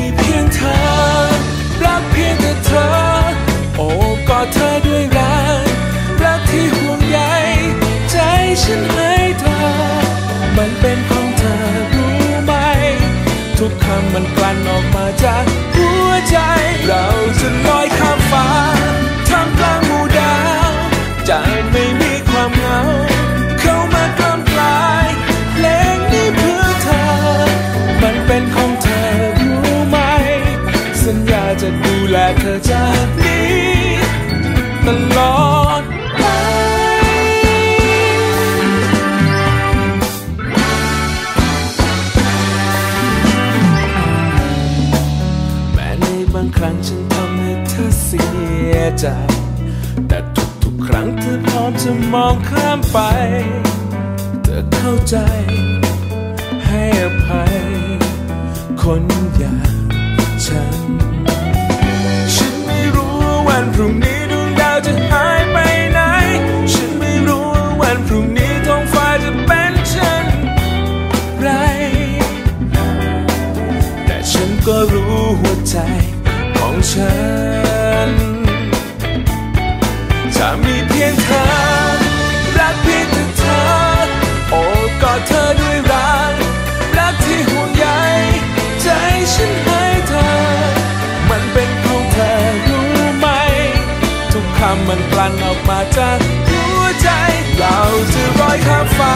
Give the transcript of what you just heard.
ี มันกลั่นออกมาจากหัวใจ เราจะลอยข้ามฟ้าท่ามกลางหมู่ดาวจะไม่มีความเหงา เข้ามากล้ำกลายเพลงนี้เพื่อเธอ มันเป็นของเธอรู้ไหม สัญญาจะดูแลเธอจาก บางครั้งฉันทำให้เธอเสียใจ แต่ทุกๆครั้งเธอพร้อมจะมองข้ามไป เธอเข้าใจ ฉันจะมีเพียงเธอ รักเพียงแต่เธอ โอ้กอดเธอด้วยรัก รักที่ห่วงใยใจฉันให้เธอ มันเป็นของเธอรู้ไหม ทุกคำมันกลั่นออกมาจากหัวใจ เราจะลอยข้ามฟ้า